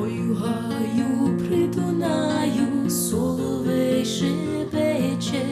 Ой, гаю при соловей шепече.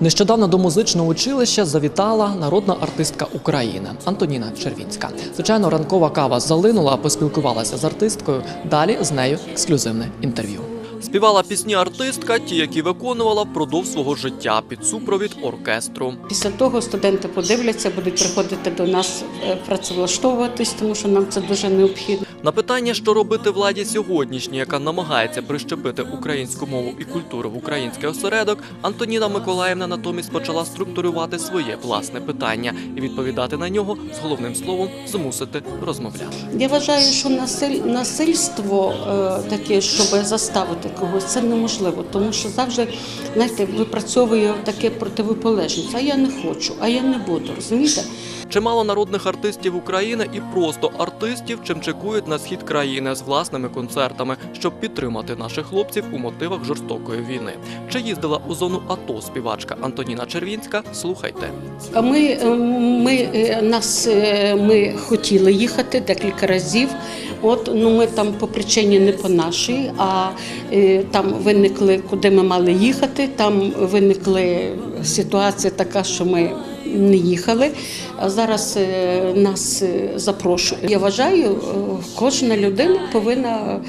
Нещодавно до музичного училища завітала народна артистка України Антоніна Червінська. Звичайно, ранкова кава залинула, поспілкувалася з артисткою. Далі з нею ексклюзивне інтерв'ю. Співала пісні артистка, ті, які виконувала впродовж свого життя під супровід оркестру. Після того студенти подивляться, будуть приходити до нас е, працевлаштовуватись, тому що нам це дуже необхідно. На питання, що робити владі сьогоднішній, яка намагається прищепити українську мову і культуру в український осередок, Антоніна Миколаївна натомість почала структурувати своє власне питання і відповідати на нього з головним словом змусити розмовляти. Я вважаю, що насиль, насильство е, таке, щоб заставити когось, це неможливо, тому що завжди знаєте, випрацьовує таке противополежність. А я не хочу, а я не буду. Розумієте? Чимало народних артистів України і просто артистів чимчикують на схід країни з власними концертами, щоб підтримати наших хлопців у мотивах жорстокої війни. Чи їздила у зону АТО співачка Антоніна Червінська? Слухайте. Ми, е, ми, е, нас, е, ми хотіли їхати декілька разів. От, ну ми там по причині не по нашій, а там виникли, куди ми мали їхати. Там виникли ситуація така, що ми не їхали. Зараз е, нас е, запрошують. Я вважаю, е, кожна людина повинна,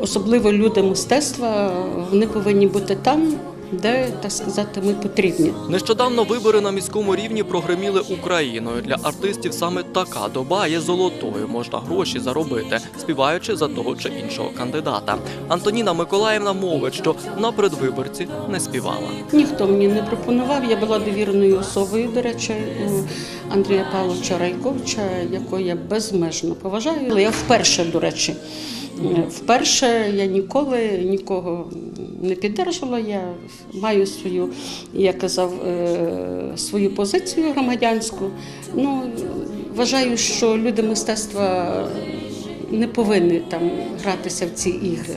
особливо люди мистецтва, вони повинні бути там, де так сказати, ми потрібні. Нещодавно вибори на міському рівні прогреміли Україною. Для артистів саме така доба є золотою. Можна гроші заробити, співаючи за того чи іншого кандидата. Антоніна Миколаївна мовить, що на предвиборці не співала. Ніхто мені не пропонував. Я була довіреною особою, до речі, у Андрія Павловича Райковича, якого я безмежно поважаю. Але я вперше, до речі, вперше я ніколи нікого не піддержувала. Я маю свою, я казав, е, свою позицію громадянську. Ну, вважаю, що люди мистецтва не повинні там гратися в ці ігри.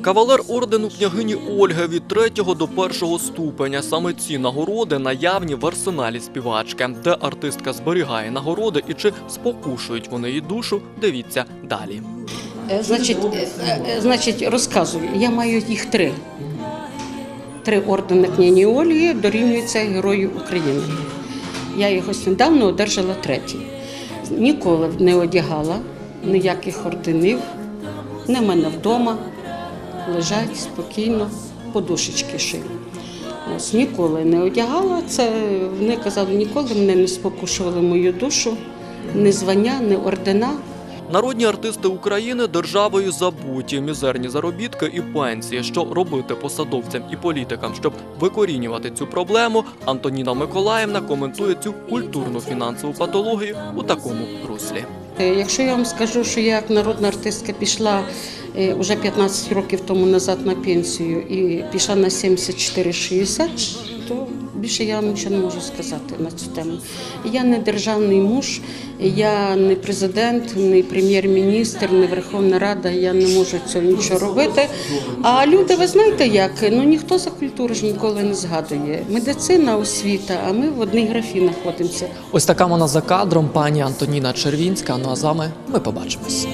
Кавалер ордену княгині Ольги від 3 до 1 ступеня. Саме ці нагороди наявні в арсеналі співачки, де артистка зберігає нагороди і чи спокушують вони її душу. Дивіться далі. Е, Значить, е, е, значить, розказую. Я маю їх три. Три ордени княні Ольги дорівнюються Герою України. Я його недавно одержала третій. Ніколи не одягала ніяких орденів. Не в мене вдома. Лежать спокійно, подушечки шию. Ось ніколи не одягала. Це вони казали, ніколи мене не спокушували мою душу, ні звання, ні ордена. Народні артисти України державою забуті, мізерні заробітки і пенсії. Що робити посадовцям і політикам, щоб викорінювати цю проблему? Антоніна Миколаївна коментує цю культурну фінансову патологію у такому руслі. Е, Якщо я вам скажу, що я як народна артистка пішла е, вже 15 років тому назад на пенсію і пішла на 74,60, то більше я вам нічого не можу сказати на цю тему. Я не державний муж, я не президент, не прем'єр-міністр, не Верховна Рада, я не можу цього нічого робити. А люди, ви знаєте як? Ну ніхто за культуру ж ніколи не згадує. Медицина, освіта, а ми в одній графі знаходимося. Ось така вона за кадром, пані Антоніна Червінська. Ну а з вами ми побачимось.